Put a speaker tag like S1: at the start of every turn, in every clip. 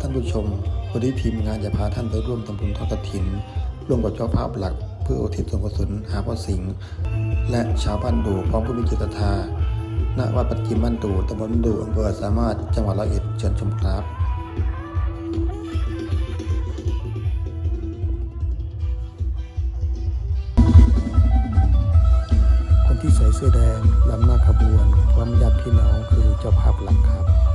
S1: ท่านผู้ชม วันนี้ทีมงานจะพาท่านไปร่วมทำบุญทอดกฐิน ร่วมกับเจ้าภาพหลัก เพื่ออุทิศส่วนกุศลหาพ่อสิงห์และชาวบ้านดูพร้อมผู้มีจิตศรัทธาณวัดปัจจิมบ้านดูตำบลดูอำเภอสามารถจังหวัดร้อยเอ็ดเชิญชมครับคนที่ใส่เสื้อแดงลำหน้าขบวนพร้อมญาติพี่น้องคือเจ้าภาพหลักครับ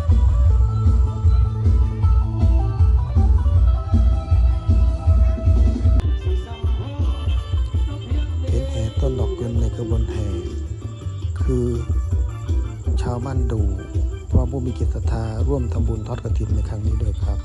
S1: ขบวนแห่คือ ชาวบ้านดูพร้อมผู้มีจิตศรัทธาร่วมทำบุญทอดกระถินในครั้งนี้ด้วยครับ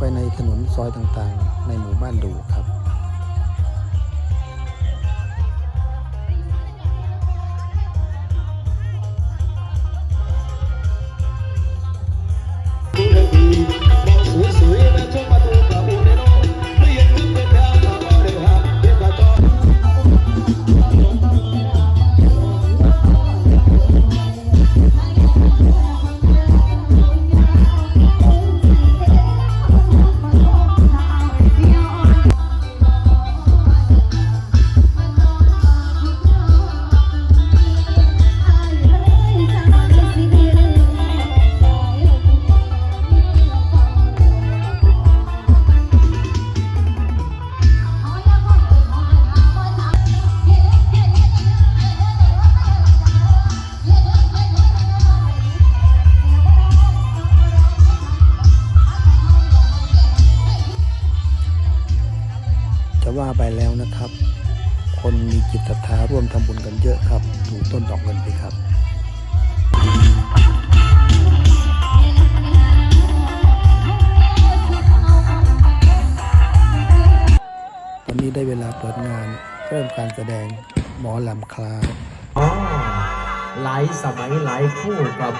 S2: ไป
S1: ในถนนซอยต่างๆ ในหมู่บ้านดูครับ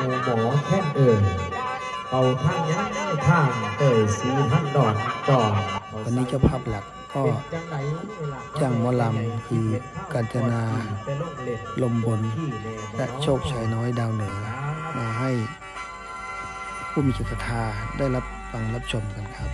S2: ห
S1: มูหมอ
S3: แค่เอ่ยเอาท่านยังท่างเอ่ยสีท่านดอกดอด
S1: วันนี้เจ้าภาพหลักก็จ้างมอลำคือกาญจนาลมบน และโชคชัยน้อยดาวเหนือ มาให้ผู้มีจิตศรัทธาได้รับฟังรับชมกันครับ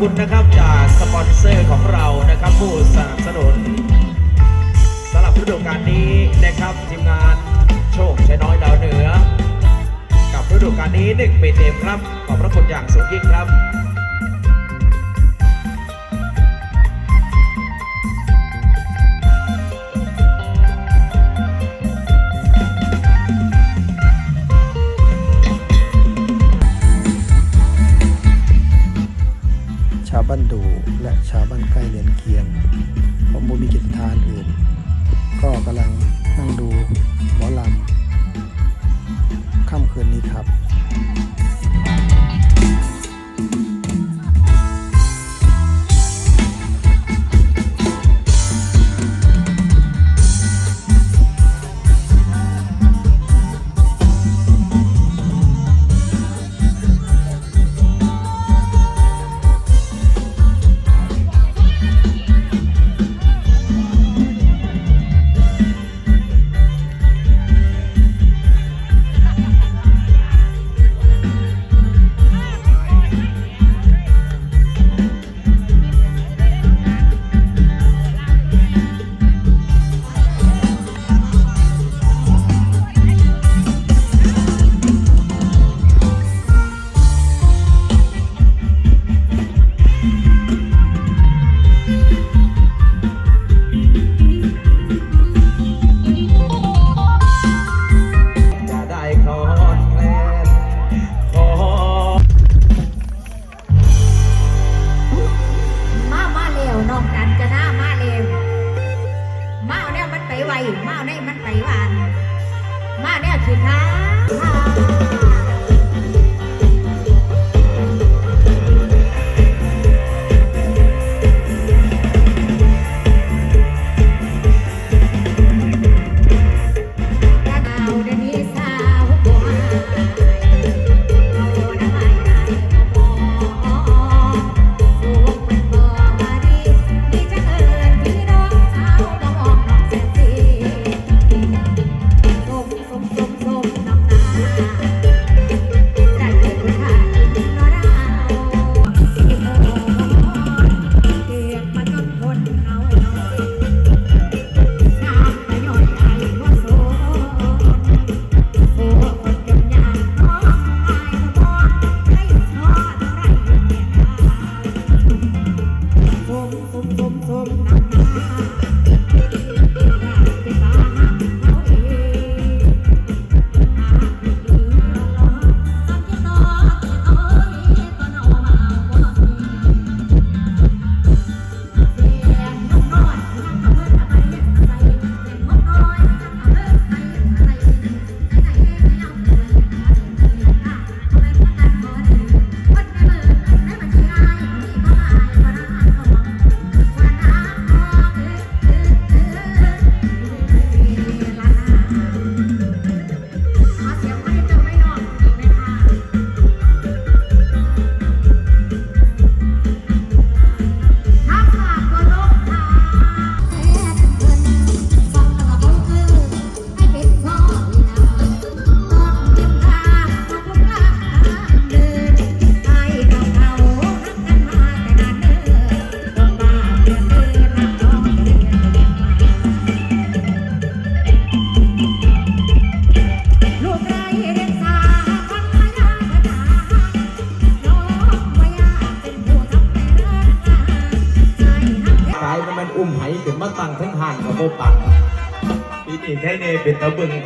S3: คุณนะครับจากสปอนเซอร์ของเรานะครับ ผู้สนับสนุนสำหรับฤดูกาลนี้นะครับทีมงานโชคชัยน้อยดาวเหนือ กับฤดูกาลนี้หนึ่งปีเต็มครับ ขอบพระคุณอย่างสูงยิ่งครับ
S1: ชาวบ้านดูและชาวบ้านใกล้เรือนเคียงผมบุมีกิจทานอื่น ก็กำลังนั่งดูหมอลำค่ำคืนนี้ครับ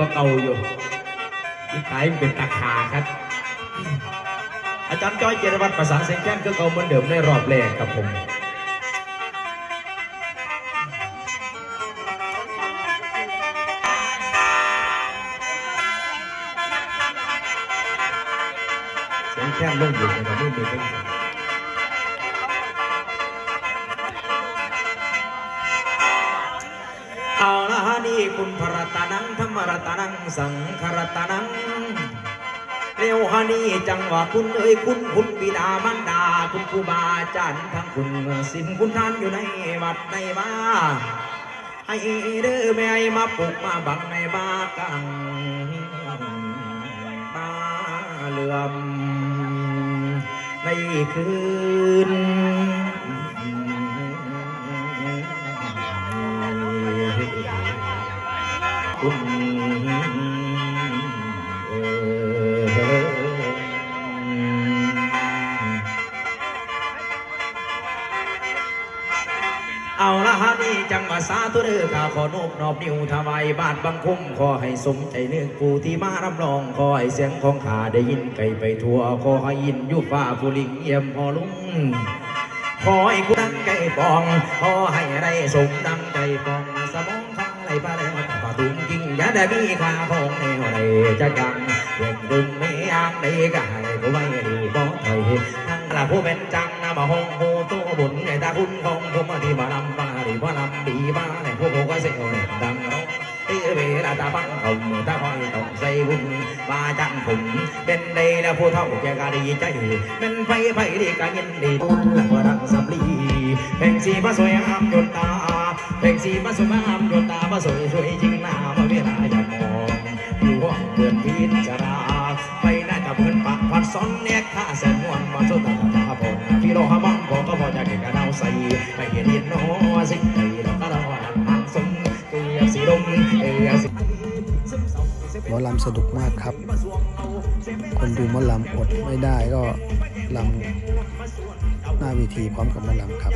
S3: ก็เก่าอยู่ที่ขายเป็นตะขาครับ อาจารย์จ้อยเจริวัตรประสานเสียงแค้นก็เก่าเหมือนเดิมในรอบแรกครับผม สังขรตนังเร็วฮะนี่จังหวะคุณเอ้ยคุณคุณบิดามารดา คุณครูบาอาจารย์ทั้งคุณสินคุณท่านอยู่ในวัดในบ้าให้เด้อแม่มาปลุกมาบังในบ้ากังบ้าเหลื่อมในคืน จังหวะสาธุเด้อข้าขอนบนอบนิ้วถวายบาทบังคมขอให้สมใจเนื้อกูที่มารับรองขอให้เสียงของข้าได้ยินไกลไปทั่วขอให้ยินอยุฟ้าผู้ลิงเยี่ยมพอลุงขอให้กูดังใจปองขอให้ได้สมดังใจปองสมองทั้งไหลไปแล้วป่าตุ้งกิ้งย่าได้มีค่าของแนวใดจะยังเรื่องดึงไม่ยามใดก็ให้กูไม่ดูบ่ถอยทั้งละผู้เป็นจัง มาห้องโตบุญในตาคุณของผมมาที่มาลำปาดีว่าลำดีบ้าในพวกผมก็เสียวในดังร้องเวลาตาบังผมตาคอยต้องใส่บุญมาจังผมเป็นได้แล้วผู้เฒ่าแกก็ดีใจเป็นไฟไฟดีก็ยินดีบุญและพรังสำลีเพ่งสีมาสวยงามจนตาเพ่งสีมาสวยงามจนตามาสวยสวยจริงหน้ามาเวลาอย่ามองอยู่ห้องเดือนพิจาราไปน่าจะเพิ่นปากพันซ้อนแนกข้าแส ก็พอจะเก็บกระเดาใส่ไม่เห็นดินโนสิ่งใดเราก็เราหันหางสมเกลียวสีดมเกลียวสี
S1: หมอลำสนุกมากครับ คนดูหมอลำอดไม่ได้ก็ลำหน้าเวทีพร้อมกับหมอลำครับ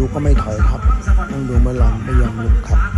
S3: ดูก็ไม่ถอยครับ ต้องดูมาลำไม่ยอมลุกครับ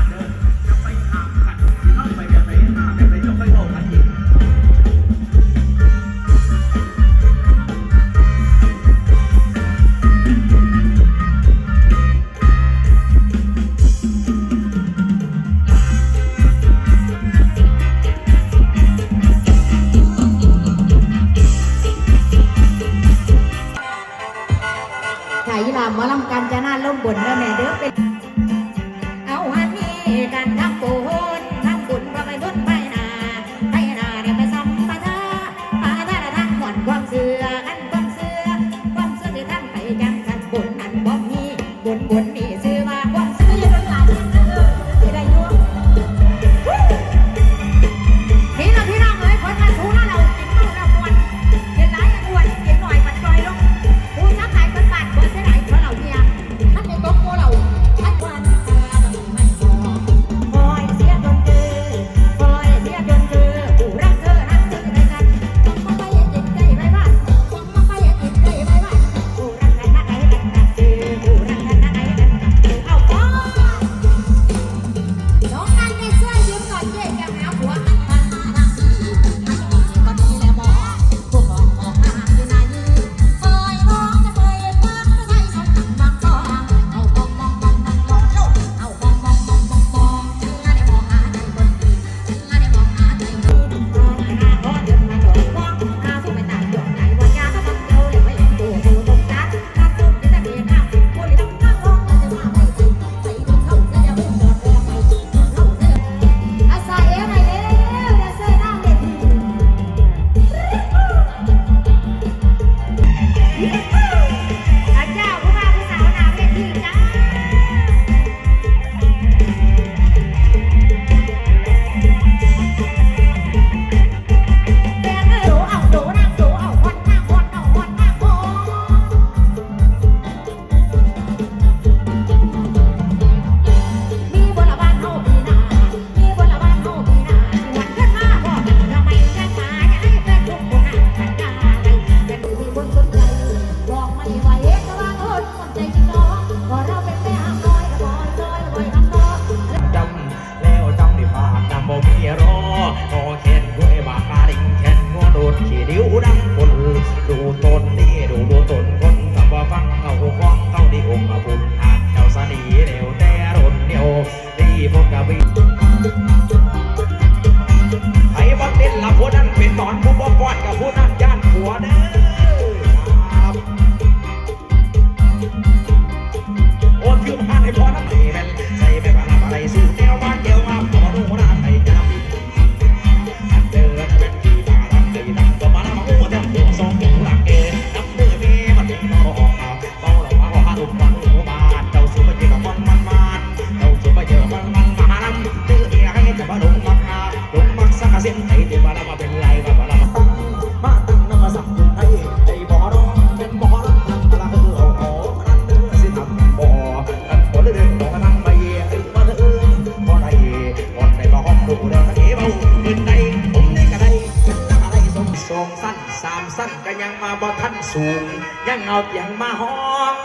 S3: บ่ทันสูง ยังเอาเตียงมาห้อง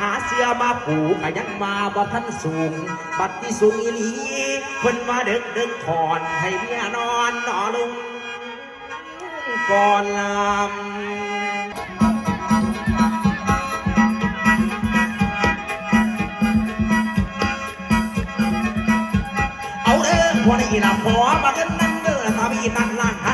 S3: หาเสื้อมาผูก็ยังมาบ่ทันสูง บัดที่สูงอีหลีเพิ่นว่าเดึกดึกถอนให้เมียนอนนอลุงก่อนลำเอาเด้อพวกนี้นะขอมาเงินนั่นเด้อถ้ามีนั่นล้านทันจะเบา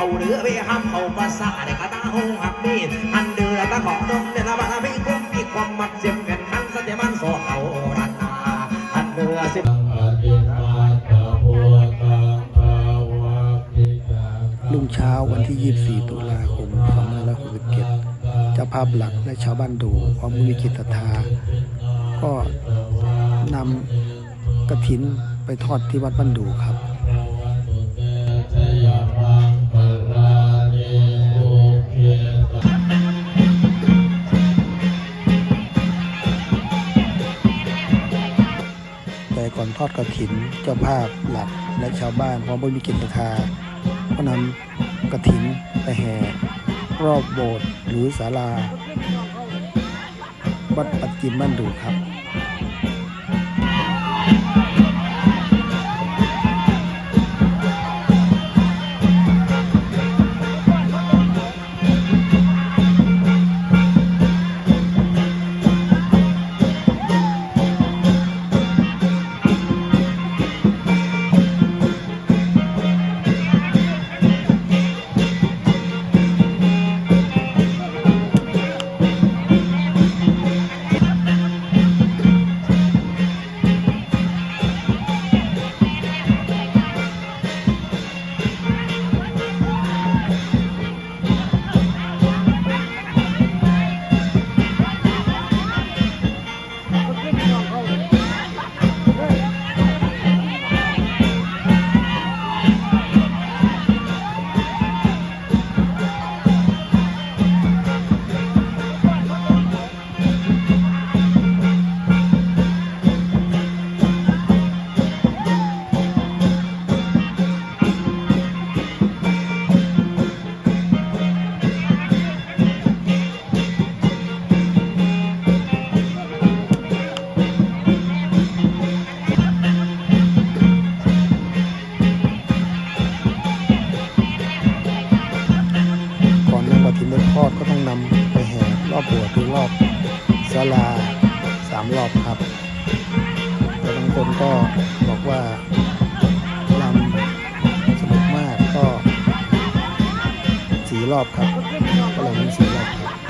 S3: เอาเรือไปห้ามเอาภาษาในกระตาหงหักมีดอันเดือตะของดงเดละบาทมีคุ้มมีความมักเสียมกันขันสเตมันโสดเอาดันนาอันเดือสิ
S1: รุ่งเช้าวันที่ 24 ตุลาคม 2567เจ้าภาพหลักและชาวบ้านดูพร้อมมุนิจิตศรัทธา ก็นำกระถินไปทอดที่วัดบ้านดูครับ ก่อนทอดกระถิน เจ้าภาพหลักและชาวบ้านพร้อมด้วยมีกิจศรัทธาก็นำกระถินไปแห่รอบโบสถ์หรือศาลา วัดปัจจิมบ้านดูครับ อนนำกระถินทอดก็ต้องนำไปแห่รอบโบสถ์หรือรอบศาลาสามรอบครับแต่บางคนก็บอกว่าลำสนุกมากก็สี่รอบครับ ก็เลยมีสี่รอบครับ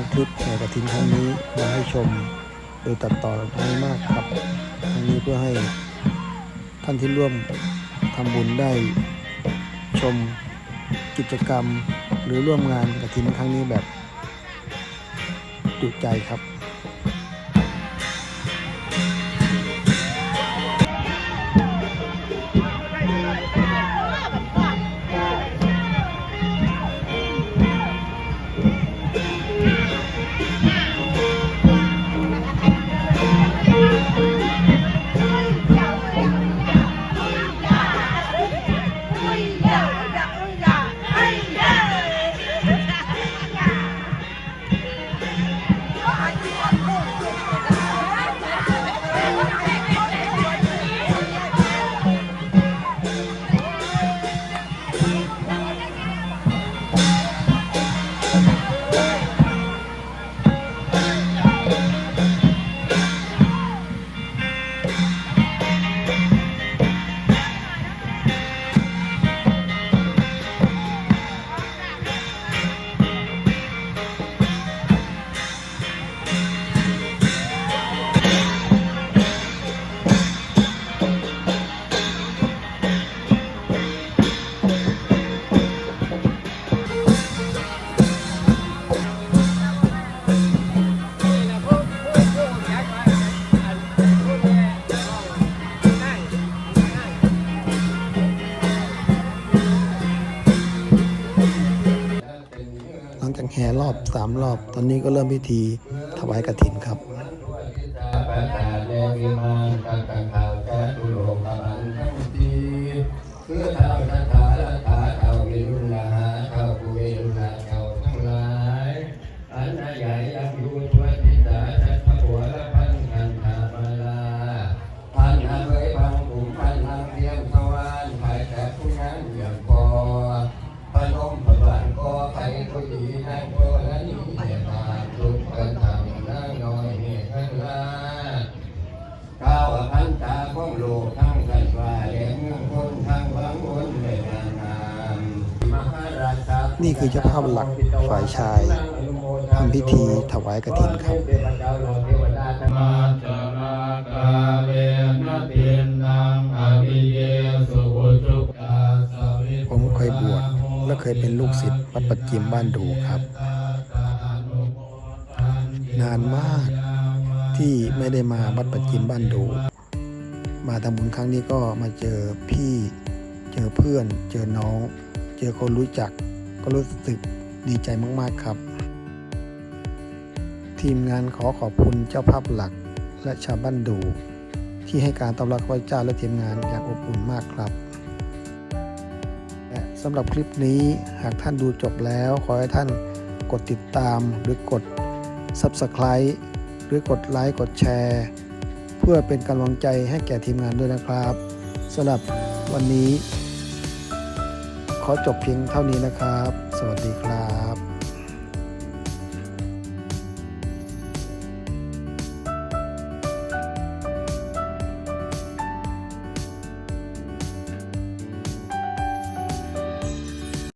S1: ำ
S4: คลิปแห่กระถินครั้งนี้มาให้ชมโดยตัดต่อให้มากครับทั้งนี้เพื่อให้ท่านที่ร่วมทำบุญได้ชมกิจกรรม หรือร่วมงานกระทินครั้งนี้แบบจุใจครับ รอบ ตอนนี้ก็เริ่มพิธีถวายกระถิ่นา
S1: ยกระ
S4: ถินครับ
S1: ผมเคยบวชและเคยเป็นลูกศิษย์วัดปัจจิมบ้านดูครับ นานมากที่ไม่ได้มาวัดปัจจิมบ้านดู มาทำบุญครั้งนี้ก็มาเจอพี่เจอเพื่อน เจอน้อง เจอคนรู้จักก็รู้สึกดีใจมาก ๆ ครับ ทีมงานขอขอบคุณเจ้าภาพหลักและชาวบ้านดู ที่ให้การต้อนรับข้าพเจ้าและทีมงานอย่างอบอุ่นมากครับและสำหรับคลิปนี้หากท่านดูจบแล้ว ขอให้ท่านกดติดตามหรือกด Subscribe หรือกดไลค์กดแชร์ เพื่อเป็นกำลังใจให้แก่ทีมงานด้วยนะครับสำหรับวันนี้ ขอจบเพียงเท่านี้นะครับ สวัสดีครับ